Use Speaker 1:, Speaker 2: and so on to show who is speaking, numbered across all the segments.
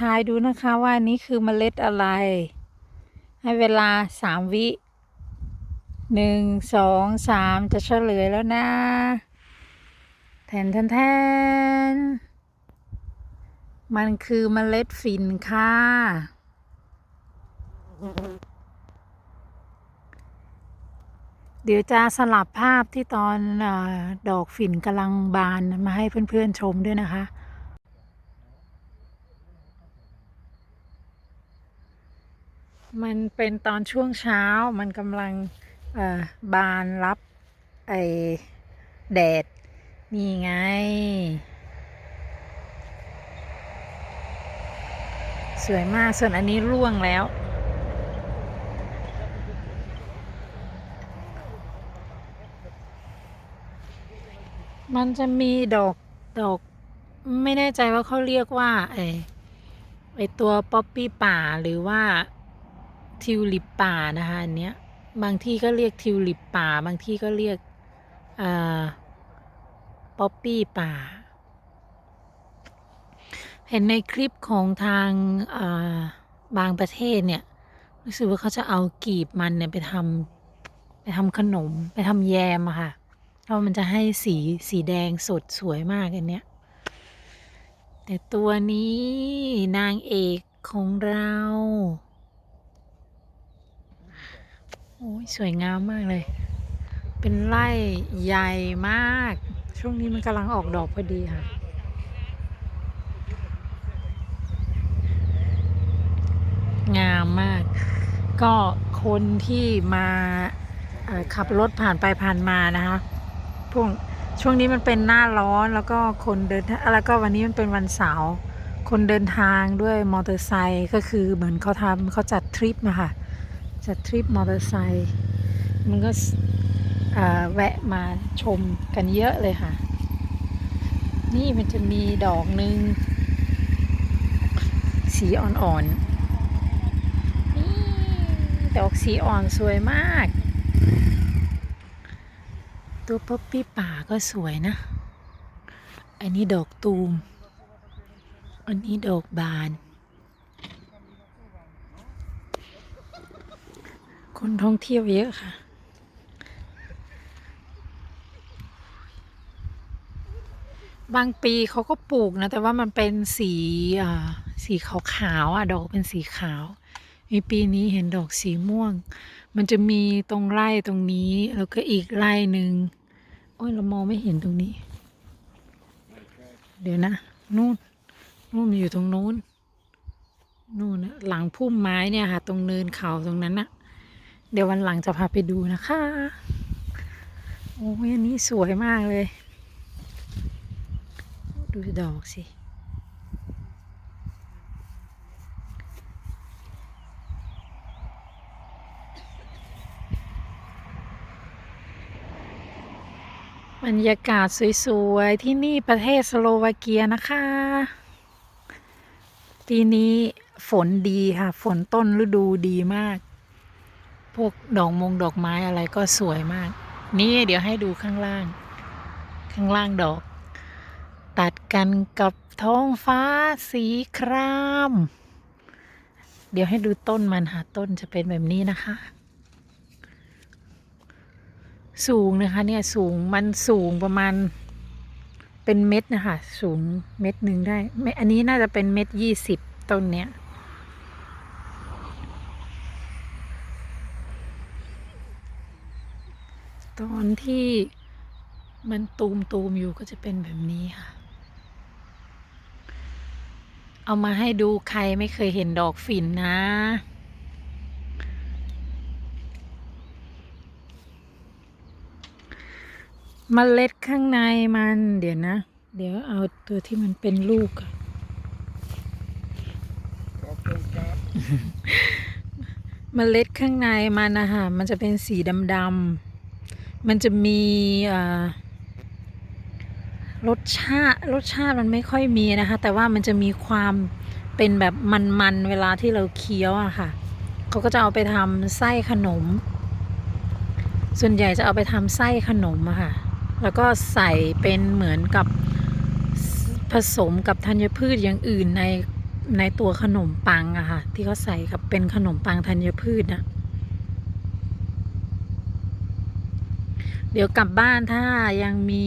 Speaker 1: ทายดูนะคะว่านี่คือเมล็ดอะไร ให้เวลาสามวิหนึ่งสองสามจะเฉลยแล้วนะแทนแทนแทนมันคือเมล็ดฝิ่นค่ะ เดี๋ยวจะสลับภาพที่ตอนอดอกฝิ่นกำลังบานมาให้เพื่อนๆชมด้วยนะคะ มันเป็นตอนช่วงเช้ามันกำลังบานรับไอแดด นี่ไง สวยมากส่วนอันนี้ร่วงแล้ว มันจะมีดอกดอกไม่แน่ใจว่าเขาเรียกว่าไอไอตัวป๊อปปี้ป่าหรือว่า ทิวลิปป่านะคะอันเนี้ยบางที่ก็เรียกทิวลิปป่า บางที่ก็เรียกป๊อปปี้ป่า เห็นในคลิปของทางาบางประเทศเนี่ยรู้สึกว่าเขาจะเอากีบมันเนี่ยไปทำไปทำขนมไปทำแยมอะค่ะเพราะมันจะให้สีสีแดงสดสวยมากอันเนี้ยแต่ตัวนี้นางเอกของเรา โอ้ยสวยงามมากเลย เป็นไร่ใหญ่มาก ช่วงนี้มันกำลังออกดอกพอดีค่ะ งามมาก ก็คนที่มาขับรถผ่านไปผ่านมานะคะพวกช่วงนี้มันเป็นหน้าร้อนแล้วก็คนเดินแล้วก็วันนี้มันเป็นวันเสาร์คนเดินทางด้วยมอเตอร์ไซค์ก็คือเหมือนเขาทำเขาจัดทริปนะคะ จัดทริปมอเตอร์ไซค์มันก็แวะมาชมกันเยอะเลยค่ะ นี่มันจะมีดอกหนึ่งสีอ่อนๆ นี่ดอกสีอ่อนสวยมาก ตัวป๊อปปี้ป่าก็สวยนะ อันนี้ดอกตูม อันนี้ดอกบาน คนท่องเที่ยวเยอะค่ะ บางปีเขาก็ปลูกนะ แต่ว่ามันเป็นสีอ่าสีขาวๆอะดอกเป็นสีขาว มีปีนี้เห็นดอกสีม่วง มันจะมีตรงไร่ตรงนี้ แล้วก็อีกไร่หนึ่งโอ้ยเรามองไม่เห็นตรงนี้ เดี๋ยวนะ นู่น นู่นมันอยู่ตรงนู้นนู่นนะหลังพุ่มไม้เนี่ยค่ะ ตรงเนินเขาตรงนั้นนะ เดี๋ยววันหลังจะพาไปดูนะคะ โอ้ยอันนี้สวยมากเลย ดูดอกสิ บรรยากาศสวยๆ ที่นี่ประเทศสโลวาเกียนะคะ ปีนี้ฝนดีค่ะ ฝนต้นฤดูดีมาก พวกดอกมงดอกไม้อะไรก็สวยมาก นี่เดี๋ยวให้ดูข้างล่าง ข้างล่างดอก ตัดกันกับท้องฟ้าสีคราม เดี๋ยวให้ดูต้นมันค่ะต้นจะเป็นแบบนี้นะคะ สูงนะคะเนี่ยสูงมันสูงประมาณ เป็นเม็ดนะคะสูงเม็ดหนึ่งได้ไม่อันนี้น่าจะเป็นเม็ดยี่สิบต้นเนี้ย ตอนที่มันตูมตูมๆอยู่ก็จะเป็นแบบนี้ค่ะ เอามาให้ดูใครไม่เคยเห็นดอกฝิ่นนะ มเมล็ดข้างในมัน เดี๋ยวนะ เดี๋ยวเอาตัวที่มันเป็นลูกก่อนเมล็ดข้างในมันนะคะมันจะเป็นสีดำๆ มันจะมีรสชาติรสชาติมันไม่ค่อยมีนะคะ แต่ว่ามันจะมีความเป็นแบบมันๆเวลาที่เราเคี้ยวอะค่ะเขาก็จะเอาไปทำไส้ขนม ส่วนใหญ่จะเอาไปทำไส้ขนมอะค่ะ แล้วก็ใส่เป็นเหมือนกับผสมกับธัญพืชอย่างอื่นในในตัวขนมปังอะค่ะ ที่เขาใส่กับเป็นขนมปังธัญพืชนะ เดี๋ยวกลับบ้านถ้ายังมี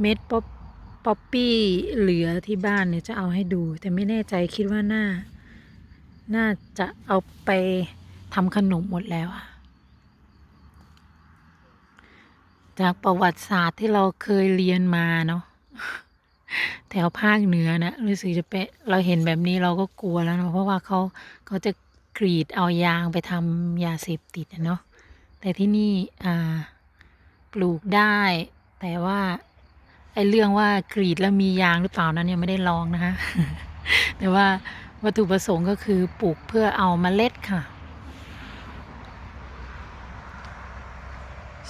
Speaker 1: เม็ดป๊อปป๊อปปี้เหลือที่บ้านเนี่ยจะเอาให้ดู แต่ไม่แน่ใจคิดว่าน่า น่าจะเอาไปทำขนมหมดแล้วอะจากประวัติศาสตร์ที่เราเคยเรียนมาเนาะแถวภาคเหนือนะรู้สึกจะเป็นเราเห็นแบบนี้เราก็กลัวแล้วเนาะเพราะว่าเขาเขาจะกรีดเอายางไปทำยาเสพติดเนาะแต่ที่นี่อ่า ปลูกได้ แต่ว่าไอ้เรื่องว่ากรีดแล้วมียางหรือเปล่านั้นยังไม่ได้ลองนะคะ แต่ว่าวัตถุประสงค์ก็คือปลูกเพื่อเอาเมล็ดค่ะ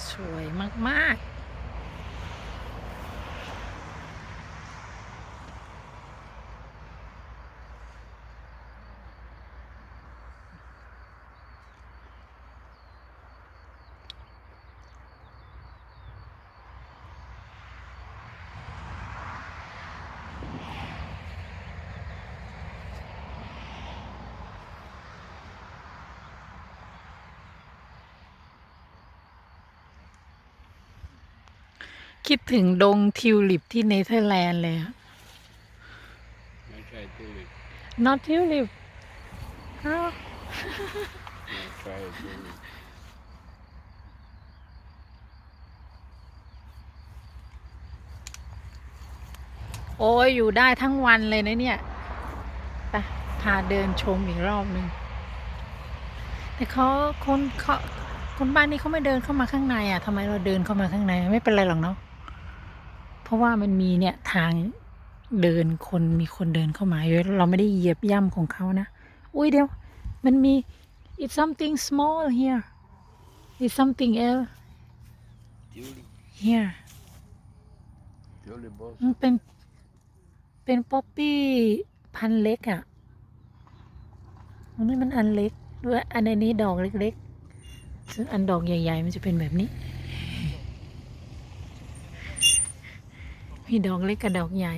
Speaker 1: สวยมาก ๆ คิดถึงดงทิวลิปที่เนเธอร์แลนด์เลยอะ
Speaker 2: ไม่ใช่ทิวลิป
Speaker 1: not tulip อ้าว
Speaker 2: ไม่ใช่ทิวลิป
Speaker 1: โอ้ยอยู่ได้ทั้งวันเลยนะเนี่ยไปพาเดินชมอีกรอบหนึ่งแต่เขาคนเขาคนบ้านนี้เขาไม่เดินเข้ามาข้างในอะทำไมเราเดินเข้ามาข้างใน ไม่เป็นไรหรอกเนาะเพ ราะว่ามันมีเนี่ยทางเดินคนมีคนเดินเข้ามาเราไม่ได้เหยียบย่ำของเขานะ อุ้ยเดี๋ยว มันมี it's something small here it's something else here มันเป็น เป็นป๊อปปี้พันเล็กอะ่ะอันนี้มันอันเล็กด้วยอันนี้ดอกเล็กๆซึ่งอันดอกใหญ่ ๆ มันจะเป็นแบบนี้ มีดอกเล็กกับดอกใหญ่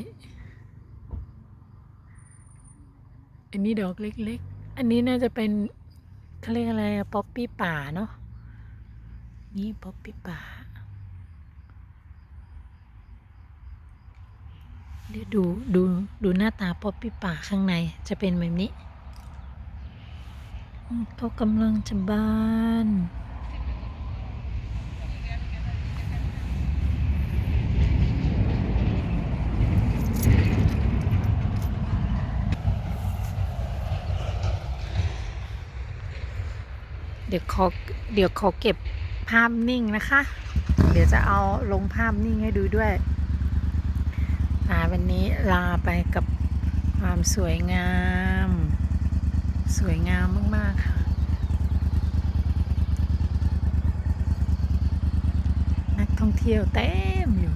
Speaker 1: อันนี้ดอกเล็กๆ อันนี้น่าจะเป็นเขาเรียกอะไรป๊อปปี้ป่าเนาะ นี่ป๊อปปี้ป่า เดี๋ยวดูดูดูหน้าตาป๊อปปี้ป่าข้างในจะเป็นแบบนี้ เขากำลังจะบาน ดี๋ยวขอเดี๋ยวขอเก็บภาพนิ่งนะคะ เดี๋ยวจะเอาลงภาพนิ่งให้ดูด้วยอาวันนี้ลาไปกับความสวยงาม สวยงามมาก ๆ ค่ะ นักท่องเที่ยวเต็มอยู่